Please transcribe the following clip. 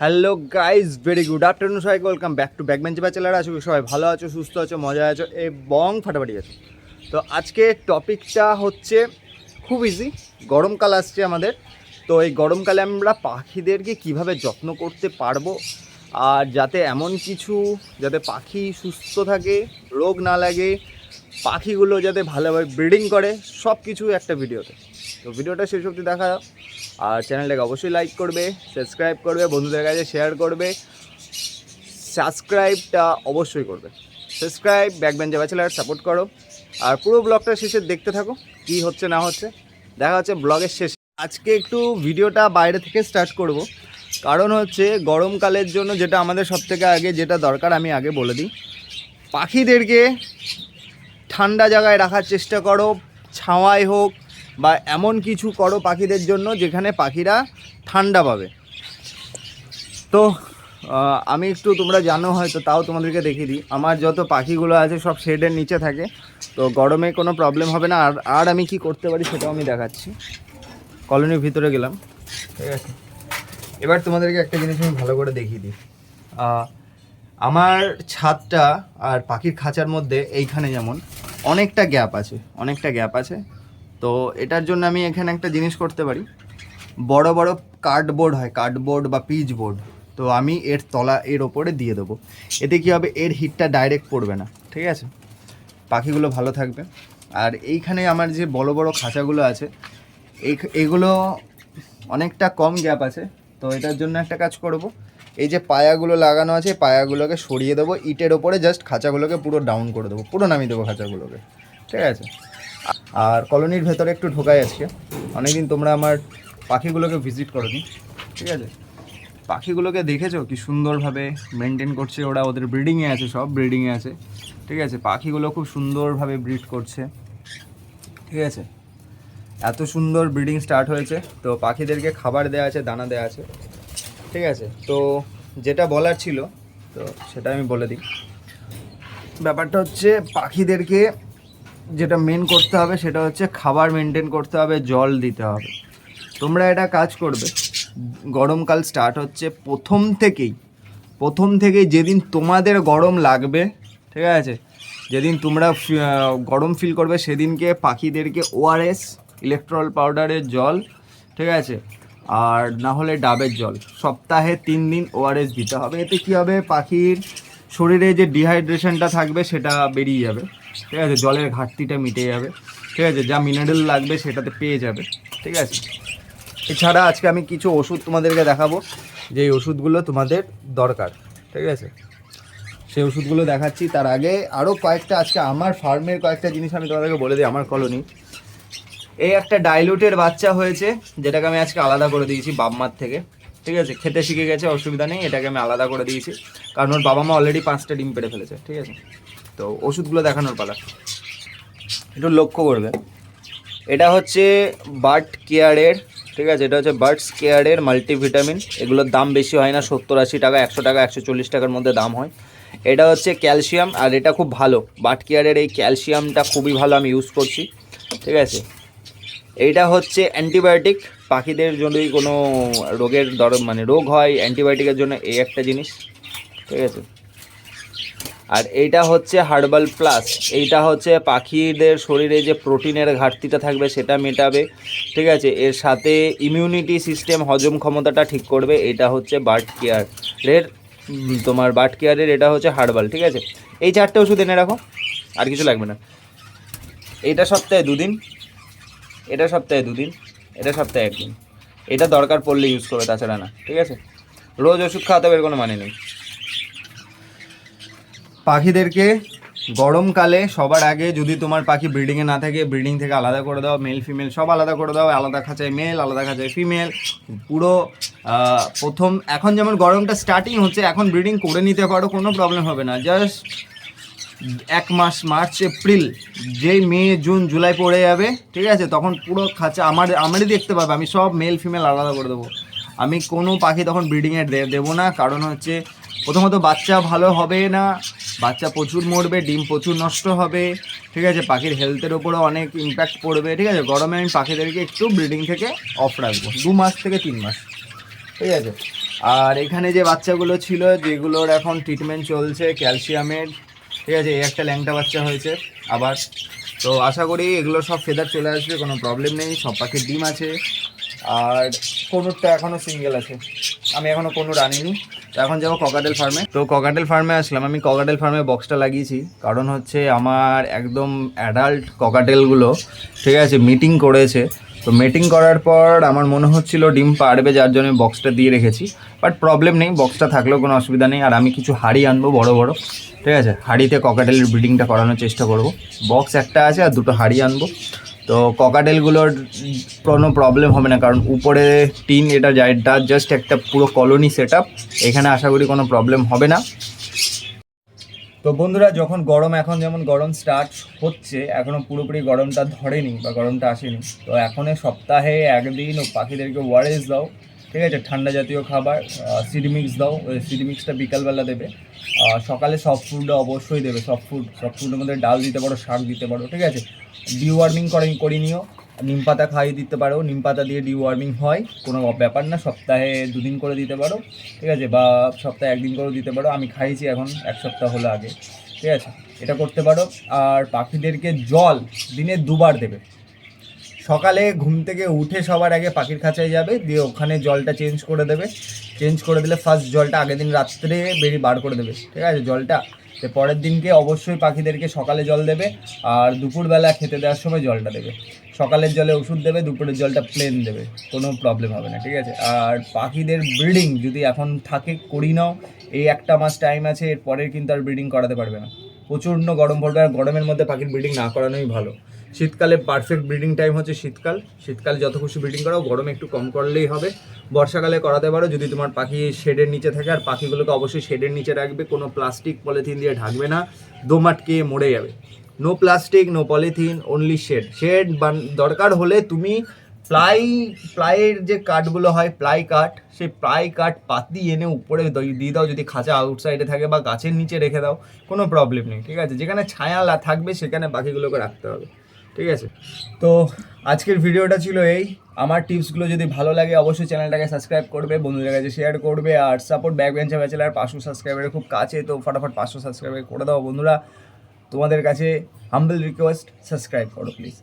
Hello guys very good afternoon সবাই welcome back to Backbench Bachelor. আছো সবাই ভালো আছো, সুস্থ আছো মজা আছো এবং ফাটাফাটি আছো। তো আজকে টপিকটা হচ্ছে খুব ইজি গরমকাল আসছে আমাদের। তো এই গরমকালে আমরা পাখিদেরকে কীভাবে যত্ন করতে পারব আর যাতে এমন কিছু, যাতে পাখি সুস্থ থাকে, রোগ না লাগে, পাখিগুলো যাতে ভালোভাবে ব্রিডিং করে সব কিছু একটা ভিডিওতে। তো ভিডিওটা শেষ অবধি দেখা আর চ্যানেলটাকে অবশ্যই লাইক করবে সাবস্ক্রাইব করবে, বন্ধুদের কাছে শেয়ার করবে সাবস্ক্রাইবটা অবশ্যই করবে। সাবস্ক্রাইব ব্যাকবেঞ্চে ব্যাচেলার সাপোর্ট করো। আর পুরো ব্লগটা শেষে দেখতে থাকো, কি হচ্ছে, না হচ্ছে। দেখা হচ্ছে ব্লগের শেষে। আজকে একটু ভিডিওটা বাইরে থেকে স্টার্ট করব। কারণ হচ্ছে গরমকালের জন্য যেটা আমাদের সবথেকে আগে, যেটা দরকার, আমি আগে বলে দিই। পাখিদেরকে ঠান্ডা জায়গায় রাখার চেষ্টা করো ছাওয়ায় হোক বা এমন কিছু করো পাখিদের জন্য যেখানে পাখিরা ঠান্ডা পাবে। তো আমি একটু তোমরা জানো হয়তো, তাও তোমাদেরকে দেখিয়ে দিই। আমার যত পাখিগুলো আছে সব শেডের নিচে থাকে। তো গরমে কোনো প্রবলেম হবে না। আর আর আমি কি করতে পারি সেটাও আমি দেখাচ্ছি। কলোনির ভিতরে গেলাম। ঠিক আছে? এবার তোমাদেরকে একটা জিনিস আমি ভালো করে দেখিয়ে দিই। আমার ছাদটা আর পাখির খাঁচার মধ্যে এইখানে যেমন অনেকটা গ্যাপ আছে, অনেকটা গ্যাপ আছে। তো এটার জন্য আমি এখানে একটা জিনিস করতে পারি। বড় বড় কার্ডবোর্ড হয়, কার্ডবোর্ড বা পিচ বোর্ড তো আমি এর তলা এর ওপরে দিয়ে দেবো। এতে কী হবে? এর হিটটা ডাইরেক্ট পড়বে না। ঠিক আছে? পাখিগুলো ভালো থাকবে। আর এইখানে আমার যে বড় বড় খাঁচাগুলো আছে এই এগুলো অনেকটা কম গ্যাপ আছে। তো এটার জন্য একটা কাজ করব। এই যে পায়াগুলো লাগানো আছে পায়াগুলোকে সরিয়ে দেবো। ইটের ওপরে জাস্ট খাঁচাগুলোকে পুরো ডাউন করে দেবো। পুরো নামিয়ে দেবো খাঁচাগুলোকে। ঠিক আছে? আর কলোনির ভেতরে একটু ঢোকাই আজকে। অনেকদিন তোমরা আমার পাখিগুলোকে ভিজিট করোনি, ঠিক আছে? পাখিগুলোকে দেখেছ? কি সুন্দরভাবে মেনটেন করছে ওরা, ওদের ব্রিডিংয়ে আছে, সব ব্রিডিংয়ে আছে, ঠিক আছে? পাখিগুলো খুব সুন্দরভাবে ব্রিড করছে, ঠিক আছে? এত সুন্দর ব্রিডিং স্টার্ট হয়েছে, তো পাখিদেরকে খাবার দেওয়া আছে, দানা দেওয়া আছে, ঠিক আছে? তো যেটা বলার ছিল, তো সেটা আমি বলে দিই। ব্যাপারটা হচ্ছে, পাখিদেরকে যেটা মেন করতে হবে সেটা হচ্ছে খাবার মেনটেন করতে হবে, জল দিতে হবে। তোমরা এটা কাজ করবে, গরমকাল স্টার্ট হচ্ছে প্রথম থেকেই প্রথম থেকেই যেদিন তোমাদের গরম লাগবে, ঠিক আছে? যেদিন তোমরা গরম ফিল করবে সেদিনকে পাখিদেরকে ওআরএস ইলেকট্রল পাউডারের জল, ঠিক আছে? আর না হলে ডাবের জল। সপ্তাহে তিন দিন ওআরএস দিতে হবে। এতে কী হবে? পাখির শরীরে যে ডিহাইড্রেশনটা থাকবে সেটা বেরিয়ে যাবে। ঠিক আছে, জলের ঘাটতিটা মিটে যাবে। ঠিক আছে, যা মিনারেল লাগবে সেটাতে পেয়ে যাবে। ঠিক আছে? এছাড়া আজকে আমি কিছু ওষুধ তোমাদেরকে দেখাবো। যে ওষুধগুলো তোমাদের দরকার। ঠিক আছে? সেই ওষুধগুলো দেখাচ্ছি। তার আগে আরও কয়েকটা আজকে আমার ফার্মের কয়েকটা জিনিস আমি তোমাদেরকে বলে দিই, আমার কলোনি এই একটা ডাইলুটের বাচ্চা হয়েছে, যেটাকে আমি আজকে আলাদা করে দিয়েছি বাপমার থেকে। ঠিক আছে? খেতে শিখে গেছে, অসুবিধা নেই, এটাকে আমি আলাদা করে দিয়েছি। কারণ ওর বাবা মা অলরেডি পাঁচটা ডিম পেড়ে ফেলেছে। ঠিক আছে? তো ওষুধগুলো দেখানোর পালা। একটু লক্ষ্য করবে এটা হচ্ছে বার্ড কেয়ারের ঠিক আছে? এটা হচ্ছে বার্ডস কেয়ারের মাল্টিভিটামিন এগুলোর দাম বেশি হয় না, সত্তর আশি টাকা, একশো টাকা, একশো চল্লিশ টাকার মধ্যে দাম হয়। এটা হচ্ছে ক্যালসিয়াম আর এটা খুব ভালো। বার্ড কেয়ারের এই ক্যালসিয়ামটা খুবই ভালো আমি ইউজ করছি, ঠিক আছে? এইটা হচ্ছে অ্যান্টিবায়োটিক পাখিদের যদি কোনো রোগের দর মানে রোগ হয় অ্যান্টিবায়োটিকের জন্য এই একটা জিনিস, ঠিক আছে? আর এইটা হচ্ছে হার্বাল প্লাস এইটা হচ্ছে পাখিদের শরীরে যে প্রোটিনের ঘাটতিটা থাকবে সেটা মেটাবে, ঠিক আছে? এর সাথে ইমিউনিটি সিস্টেম হজম ক্ষমতাটা ঠিক করবে, এটা হচ্ছে বার্ড কেয়ারের তোমার বার্ড কেয়ারের এটা হচ্ছে হার্বাল ঠিক আছে? এই চারটে ওষুধ এনে রাখো, আর কিছু লাগবে না। এইটা সপ্তাহে দুদিন, এটা সপ্তাহে দুদিন, এটা সপ্তাহে একদিন। এটা দরকার পড়লে ইউজ করবে তাছাড়া না, ঠিক আছে? রোজ ওষুধ খাওয়াতে হবে এর কোনো মানে নেই। পাখিদেরকে গরমকালে সবার আগে যদি তোমার পাখি ব্রিডিংয়ে না থাকে ব্রিডিং থেকে আলাদা করে দাও মেল ফিমেল সব আলাদা করে দাও, আলাদা খাঁচায় মেল আলাদা খাঁচায় ফিমেল পুরো প্রথম, এখন যেমন গরমটা স্টার্টিং হচ্ছে, এখন ব্রিডিং করে নিতে পারো, কোনো প্রবলেম হবে না। জাস্ট এক মাস, মার্চ, এপ্রিল, যেই মে, জুন, জুলাই পড়ে যাবে, ঠিক আছে? তখন পুরো খাঁচা আমার, আমারই দেখতে পাবে, আমি সব মেল ফিমেল আলাদা করে দেবো। আমি কোনো পাখি তখন ব্রিডিংয়ে দেবো না, কারণ হচ্ছে প্রথমত বাচ্চা ভালো হবে না, বাচ্চা প্রচুর মরবে, ডিম প্রচুর নষ্ট হবে, ঠিক আছে? পাখির হেলথের ওপরও অনেক ইম্প্যাক্ট পড়বে, ঠিক আছে? গরমে আমি পাখিদেরকে একটু ব্রিডিং থেকে অফ রাখব, দু মাস থেকে তিন মাস, ঠিক আছে? আর এখানে যে বাচ্চাগুলো ছিল, যেগুলোর এখন ট্রিটমেন্ট চলছে ক্যালসিয়ামের ঠিক আছে? এই একটা ল্যাংটা বাচ্চা হয়েছে আবার। তো আশা করি এগুলো সব ফেদার চলে আসবে, কোনো প্রবলেম নেই, সব পাখির ডিম আছে। আর কোনোরটা এখনও সিঙ্গেল আছে, আমি এখনও কোনো রানিনি তো এখন যাব ককাটেল ফার্মে তো ককাটেল ফার্মে আসলাম। আমি ককাটেল ফার্মে বক্সটা লাগিয়েছি। কারণ হচ্ছে আমার একদম অ্যাডাল্ট ককাটেলগুলো ঠিক আছে মিটিং করেছে। তো মিটিং করার পর আমার মনে হচ্ছিল ডিম পারবে, যার জন্য বক্সটা দিয়ে রেখেছি। বাট প্রবলেম নেই বক্সটা থাকলেও কোনো অসুবিধা নেই। আর আমি কিছু হাড়ি আনব, বড় বড়, ঠিক আছে? হাড়িতে ককাটেলের ব্রিডিংটা করানোর চেষ্টা করব। বক্স একটা আছে আর দুটো হাড়ি আনব। তো ককাটেলগুলোর কোনো প্রবলেম হবে না, কারণ উপরে টিন এটা এটা জাস্ট একটা পুরো কলোনি সেট এখানে আশা করি কোনো প্রবলেম হবে না। তো বন্ধুরা, যখন গরম, এখন যেমন গরম স্টার্ট হচ্ছে এখনও পুরোপুরি গরমটা ধরেনি বা গরমটা আসেনি। তো এখন সপ্তাহে একদিন ও পাখিদেরকে ওয়ারেস দাও। ঠিক আছে, ঠান্ডা জাতীয় খাবার সিডিমিক্স দাও সিডিমিক্সটা বিকালবেলা দেবে। সকালে সফট ফুডটা অবশ্যই দেবে সফট ফুড সফট ফুডের মধ্যে ডাল দিতে পারো, শাক দিতে পারো, ঠিক আছে? ডিওয়ার্মিং করে করে নিও, নিম পাতা খাইয়ে দিতে পারো, নিম পাতা দিয়ে ডিওয়ার্মিং হয়, কোনো ব্যাপার না, সপ্তাহে দুদিন করে দিতে পারো, ঠিক আছে? বা সপ্তাহে একদিন করে দিতে পারো, আমি খাইয়েছি এখন এক সপ্তাহ হলো আগে, ঠিক আছে? এটা করতে পারো, আর পাখিদেরকে জল দিনে দুবার দেবে। সকালে ঘুম থেকে উঠে সবার আগে পাখির খাঁচায় যাবে, দিয়ে ওখানে জলটা চেঞ্জ করে দেবে। চেঞ্জ করে দিলে ফার্স্ট জলটা আগের দিন রাত্রে বেরিয়ে বার করে দেবে, ঠিক আছে? জলটা। তো পরের দিনকে অবশ্যই পাখিদেরকে সকালে জল দেবে, আর দুপুরবেলা খেতে দেওয়ার সময় জলটা দেবে। সকালের জলে ওষুধ দেবে, দুপুরের জলটা প্লেন দেবে, কোনো প্রবলেম হবে না, ঠিক আছে? আর পাখিদের ব্রিডিং যদি এখন থাকে, করি নাও, এই একটা মাস টাইম আছে এর পরের কিন্তু আর ব্রিডিং করাতে পারবে না। প্রচণ্ড গরম পড়বে আর গরমের মধ্যে পাখির ব্রিডিং না করানোই ভালো। শীতকালে পারফেক্ট ব্রিডিং টাইম হচ্ছে শীতকাল। শীতকালে যত খুশি ব্রিডিং করাও, গরমে একটু কম করলেই হবে। বর্ষাকালে করাতে পারো, যদি তোমার পাখি শেডের নিচে থাকে আর পাখিগুলোকে অবশ্যই শেডের নিচে রাখবে। কোনো প্লাস্টিক পলিথিন দিয়ে ঢাকবে না দোমাটকে মরে যাবে। No plastic no polythene only shade shade দরকার হলে তুমি প্লাই, প্লাইয়ের যে কাঠগুলো হয়, প্লাই কাঠ, সেই প্লাই কাঠ পাতি এনে উপরে দিয়ে দাও, যদি খাঁচা আউটসাইডে থাকে বা গাছের নিচে রেখে দাও, কোনো প্রবলেম নেই, ঠিক আছে? যেখানে ছায়া থাকবে, সেখানে পাখিগুলোকে রাখতে হবে, ঠিক আছে? তো আজকের ভিডিওটা ছিল এই। আমার টিপসগুলো যদি ভালো লাগে, অবশ্যই চ্যানেলটাকে সাবস্ক্রাইব করবে, বন্ধুদের কাছে শেয়ার করবে, আর সাপোর্ট ব্যাক বেঞ্চে ব্যাচেলার পাঁচশো সাবস্ক্রাইবারের খুব কাছে। তো ফটাফট পাঁচশো সাবস্ক্রাইবার করে দাও, বন্ধুরা। তোমাদের কাছে হাম্বল রিকোয়েস্ট সাবস্ক্রাইব করো প্লিজ